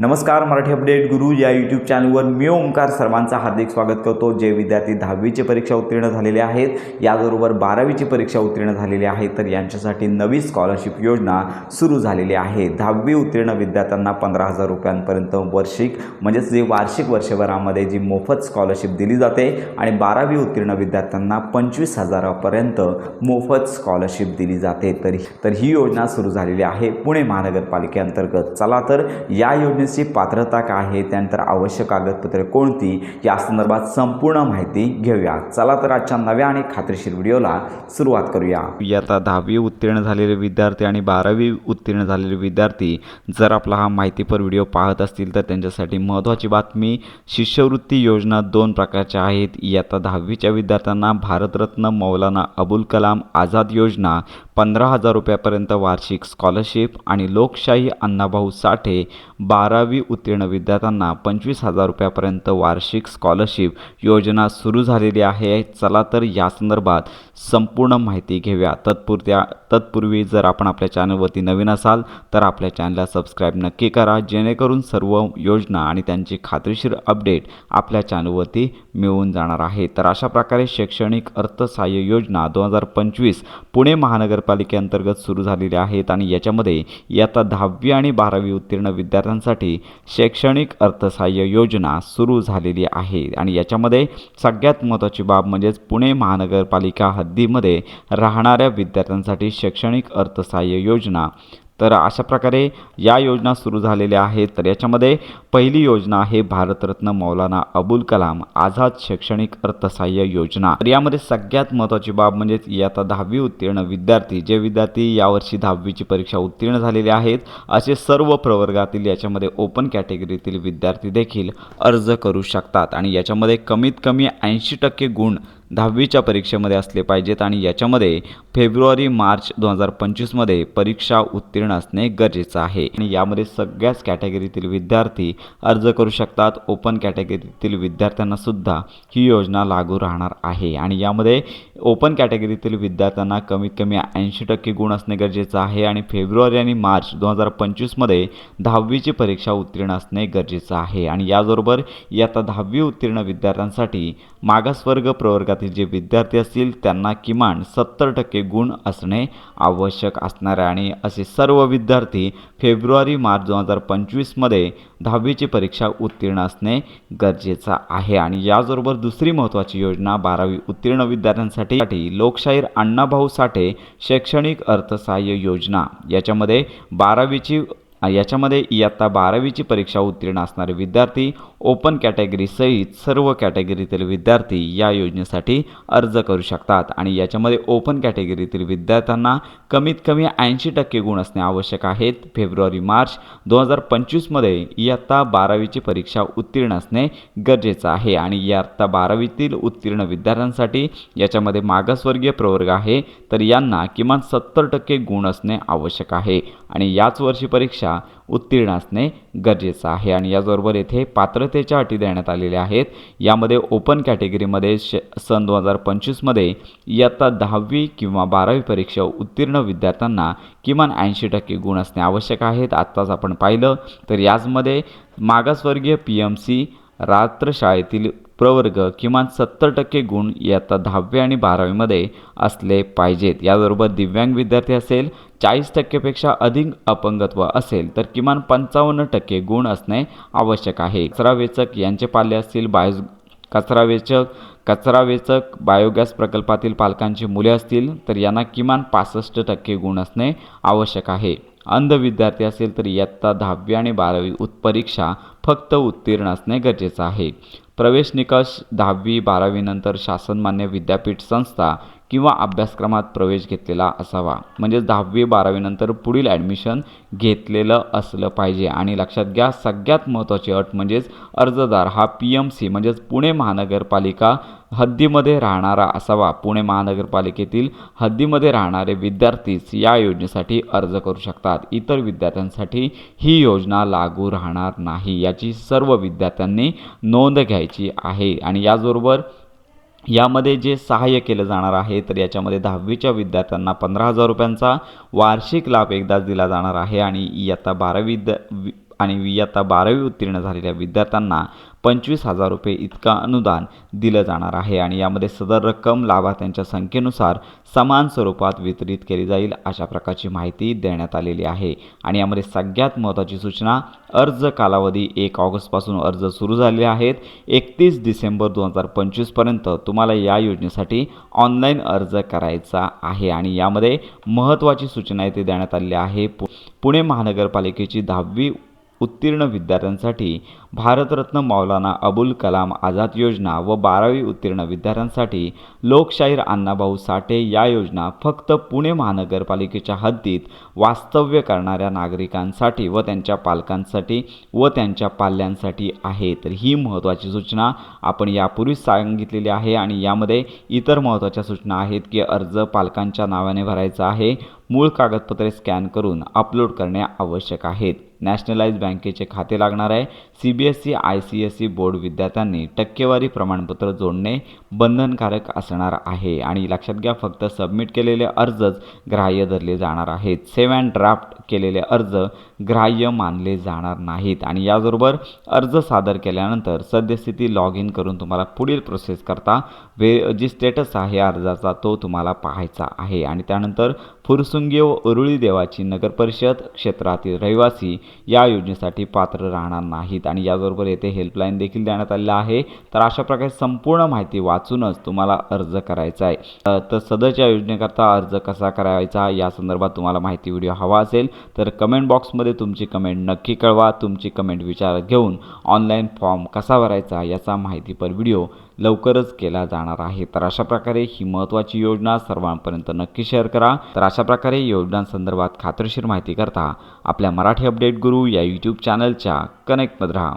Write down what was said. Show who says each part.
Speaker 1: नमस्कार मराठी अपडेट गुरु या यूट्यूब चॅनलवर मी ओंकार सर्वांचं हार्दिक स्वागत करतो. जे विद्यार्थी दहावीची परीक्षा उत्तीर्ण झालेले आहेत याबरोबर बारावीची परीक्षा उत्तीर्ण झालेली आहे तर यांच्यासाठी नवी स्कॉलरशिप योजना सुरू झालेली आहे. दहावी उत्तीर्ण विद्यार्थ्यांना पंधरा हजार रुपयांपर्यंत वार्षिक म्हणजेच जे वार्षिक वर्षभरामध्ये जी मोफत स्कॉलरशिप दिली जाते आणि बारावी उत्तीर्ण विद्यार्थ्यांना पंचवीस हजारापर्यंत मोफत स्कॉलरशिप दिली जाते. तर तर ही योजना सुरू झालेली आहे पुणे महानगरपालिकेअंतर्गत. चला तर या योजनेची पात्रता काय आहे त्यानंतर आवश्यक कागदपत्रे कोणती या संदर्भात संपूर्ण माहिती घेऊया. चला तर आजच्या नव्या आणि खात्रीशीर व्हिडिओला सुरुवात करूया.
Speaker 2: आता दहावी उत्तीर्ण झालेले विद्यार्थी आणि बारावी उत्तीर्ण झालेले विद्यार्थी जर आपला हा माहितीपर व्हिडिओ पाहत असतील तर त्यांच्यासाठी महत्त्वाची बातमी शिष्यवृत्ती योजना दोन प्रकारच्या आहेत. इयत्ता दहावीच्या विद्यार्थ्यांना भारतरत्न मौलाना अबुल कलाम आझाद योजना पंधरा हजार रुपयापर्यंत वार्षिक स्कॉलरशिप आणि लोकशाही अण्णाभाऊ साठे बारावी उत्तीर्ण विद्यार्थ्यांना पंचवीस हजार रुपयापर्यंत वार्षिक स्कॉलरशिप योजना सुरू झालेली आहे. चला तर या संदर्भात संपूर्ण माहिती घेऊया. तत्पुरत्या तत्पूर्वी जर आपण आपल्या चॅनलवरती नवीन असाल तर आपल्या चॅनलला सबस्क्राईब नक्की करा. जेणेकरून सर्व योजना आणि त्यांची खात्रीशीर अपडेट आपल्या चॅनलवरती मिळून जाणार आहे. तर अशा प्रकारे शैक्षणिक अर्थसहाय्य योजना दोन हजार पंचवीस पुणे महानगर महानगरपालिकेअंतर्गत सुरू झालेले आहेत आणि याच्यामध्ये इयत्ता दहावी आणि बारावी उत्तीर्ण विद्यार्थ्यांसाठी शैक्षणिक अर्थसहाय्य योजना सुरू झालेली आहे. आणि याच्यामध्ये सगळ्यात महत्त्वाची बाब म्हणजेच पुणे महानगरपालिका हद्दीमध्ये राहणाऱ्या विद्यार्थ्यांसाठी शैक्षणिक अर्थसहाय्य योजना तर अशा प्रकारे या योजना सुरू झालेल्या आहेत. तर याच्यामध्ये पहिली योजना आहे भारतरत्न मौलाना अबुल कलाम आझाद शैक्षणिक अर्थसहाय्य योजना. तर यामध्ये सगळ्यात महत्त्वाची बाब म्हणजे इयत्ता दहावी उत्तीर्ण विद्यार्थी जे विद्यार्थी यावर्षी दहावीची परीक्षा उत्तीर्ण झालेले आहेत असे सर्व प्रवर्गातील याच्यामध्ये ओपन कॅटेगरीतील विद्यार्थी देखील अर्ज करू शकतात. आणि याच्यामध्ये कमीत कमी ऐंशी टक्के गुण दहावीच्या परीक्षेमध्ये असले पाहिजेत आणि याच्यामध्ये फेब्रुवारी मार्च दोन हजार पंचवीसमध्ये परीक्षा उत्तीर्ण असणे गरजेचं आहे. आणि यामध्ये सगळ्याच कॅटेगरीतील विद्यार्थी अर्ज करू शकतात. ओपन कॅटेगरीतील विद्यार्थ्यांना सुद्धा ही योजना लागू राहणार आहे. आणि यामध्ये ओपन कॅटेगरीतील विद्यार्थ्यांना कमीत कमी ऐंशी टक्के गुण असणे गरजेचं आहे आणि फेब्रुवारी आणि मार्च दोन हजार पंचवीसमध्ये दहावीची परीक्षा उत्तीर्ण असणे गरजेचं आहे. आणि याबरोबर इयत्ता दहावी उत्तीर्ण विद्यार्थ्यांसाठी मागासवर्ग प्रवर्गात प्रवर्गातील जे विद्यार्थी असतील त्यांना किमान सत्तर टक्के गुण असणे आवश्यक असणार आहे. आणि असे सर्व विद्यार्थी फेब्रुवारी मार्च दोन हजार पंचवीसमध्ये दहावीची परीक्षा उत्तीर्ण असणे गरजेचं आहे. आणि याचबरोबर दुसरी महत्त्वाची योजना बारावी उत्तीर्ण विद्यार्थ्यांसाठी लोकशाहीर अण्णाभाऊ साठे शैक्षणिक अर्थसहाय्य योजना. याच्यामध्ये बारावीची याच्यामध्ये इयत्ता बारावीची परीक्षा उत्तीर्ण असणारे विद्यार्थी ओपन कॅटेगरीसहित सर्व कॅटेगरीतील विद्यार्थी या योजनेसाठी अर्ज करू शकतात. आणि याच्यामध्ये ओपन कॅटेगरीतील विद्यार्थ्यांना कमीत कमी ऐंशी टक्के गुण असणे आवश्यक आहेत. फेब्रुवारी मार्च दोन हजार पंचवीसमध्ये इयत्ता बारावीची परीक्षा उत्तीर्ण असणे गरजेचं आहे. आणि इयत्ता बारावीतील उत्तीर्ण विद्यार्थ्यांसाठी याच्यामध्ये मागासवर्गीय प्रवर्ग आहे तर यांना किमान सत्तर टक्के गुण असणे आवश्यक आहे. आणि याच वर्षी परीक्षा उत्तीर्ण असणे गरजेचं आहे. आणि याचबरोबर येथे पात्रतेच्या अटी देण्यात आलेल्या आहेत. यामध्ये ओपन कॅटेगरीमध्ये श सन दोन हजार पंचवीसमध्ये इयत्ता दहावी किंवा बारावी परीक्षा उत्तीर्ण विद्यार्थ्यांना किमान ऐंशी टक्के गुण असणे आवश्यक आहेत. आत्ताच आपण पाहिलं तर याचमध्ये मागासवर्गीय पी एम सी रात्रशाळेतील प्रवर्ग किमान सत्तर टक्के गुण इयत्ता दहावी आणि बारावीमध्ये असले पाहिजेत. याबरोबर दिव्यांग विद्यार्थी असेल चाळीस टक्केपेक्षा अधिक अपंगत्व असेल तर किमान पंचावन्न टक्के गुण असणे आवश्यक आहे. कचरा वेचक यांचे पाल्य असतील बायो कचरा वेचक कचरा वेचक बायोगॅस प्रकल्पातील पालकांची मुले असतील तर यांना किमान पासष्ट टक्के गुण असणे आवश्यक आहे. अंध विद्यार्थी असेल तर इयत्ता दहावी आणि बारावी उत्परीक्षा फक्त उत्तीर्ण असणे गरजेचं आहे. प्रवेश निकष दहावी बारावीनंतर शासनमान्य विद्यापीठ संस्था किंवा अभ्यासक्रमात प्रवेश घेतलेला असावा. म्हणजेच दहावी बारावीनंतर पुढील ॲडमिशन घेतलेलं असलं पाहिजे. आणि लक्षात घ्या सगळ्यात महत्त्वाची अट म्हणजेच अर्जदार हा पी एम सी म्हणजेच पुणे महानगरपालिका हद्दीमध्ये राहणारा असावा. पुणे महानगरपालिकेतील हद्दीमध्ये राहणारे विद्यार्थीच या योजनेसाठी अर्ज करू शकतात. इतर विद्यार्थ्यांसाठी ही योजना लागू राहणार नाही. याची सर्व विद्यार्थ्यांनी नोंद घ्यायची आहे. आणि याचबरोबर यामध्ये जे सहाय्य केलं जाणार आहे तर याच्यामध्ये दहावीच्या विद्यार्थ्यांना पंधरा हजार रुपयांचा वार्षिक लाभ एकदाच दिला जाणार आहे. आणि इयत्ता बारावी विद्या आणि इयत्ता बारावी उत्तीर्ण झालेल्या विद्यार्थ्यांना पंचवीस हजार रुपये इतका अनुदान दिलं जाणार आहे आणि यामध्ये सदर रक्कम लाभार्थ्यांच्या संख्येनुसार समान स्वरूपात वितरित केली जाईल अशा प्रकारची माहिती देण्यात आलेली आहे. आणि यामध्ये सगळ्यात महत्त्वाची सूचना अर्ज कालावधी एक ऑगस्टपासून अर्ज सुरू झाले आहेत. एकतीस डिसेंबर दोन हजार पंचवीसपर्यंत तुम्हाला या योजनेसाठी ऑनलाईन अर्ज करायचा आहे आणि यामध्ये महत्त्वाची सूचना इथे देण्यात आलेली आहे. पु पुणे महानगरपालिकेची दहावी उत्तीर्ण विद्यार्थ्यांसाठी भारतरत्न मौलाना अबुल कलाम आझाद योजना व बारावी उत्तीर्ण विद्यार्थ्यांसाठी लोकशाहीर अण्णाभाऊ साठे या योजना फक्त पुणे महानगरपालिकेच्या हद्दीत वास्तव्य करणाऱ्या नागरिकांसाठी व त्यांच्या पालकांसाठी व त्यांच्या पाल्यांसाठी आहे. तर ही महत्त्वाची सूचना आपण यापूर्वीच सांगितलेली आहे आणि यामध्ये इतर महत्त्वाच्या सूचना आहेत की अर्ज पालकांच्या नावाने भरायचा आहे. मूळ कागदपत्रे स्कॅन करून अपलोड करणे आवश्यक आहेत. नॅशनलाइज बँकेचे खाते लागणार आहे. C B S C I C S C board विद्यार्थ्यांनी टक्केवारी प्रमाणपत्र जोडणे बंधनकारक असणार आहे. आणि लक्षात घ्या फक्त सबमिट केलेले अर्जच ग्राह्य धरले जाणार आहेत. सेव्ह अँड ड्राफ्ट केलेले अर्ज ग्राह्य मानले जाणार नाहीत. आणि याबरोबर अर्ज सादर केल्यानंतर सद्यस्थिती लॉग इन करून तुम्हाला पुढील प्रोसेस करता वे जी स्टेटस आहे अर्जाचा तो तुम्हाला पाहायचा आहे. आणि त्यानंतर फुरसुंगी व उरुळी देवाची नगरपरिषद क्षेत्रातील रहिवासी या योजनेसाठी पात्र राहणार नाहीत. आणि याबरोबर येथे हेल्पलाईन देखील देण्यात आलेला आहे. तर अशा प्रकारे संपूर्ण माहिती वाचूनच तुम्हाला अर्ज करायचा आहे. तर सदरच्या योजनेकरता अर्ज कसा करायचा या संदर्भात तुम्हाला माहिती व्हिडिओ हवा असेल तर कमेंट बॉक्समध्ये तुमची कमेंट नक्की कळवा. तुमची कमेंट विचारात घेऊन ऑनलाईन फॉर्म कसा भरायचा याचा माहितीपर व्हिडिओ लवकरच केला जाणार आहे. तर अशा प्रकारे ही महत्त्वाची योजना सर्वांपर्यंत नक्की शेअर करा. तर अशा प्रकारे योजनांसंदर्भात खात्रीशीर माहिती करता आपल्या मराठी अपडेट गुरु या यूट्यूब चॅनलच्या कनेक्टमध्ये राहा.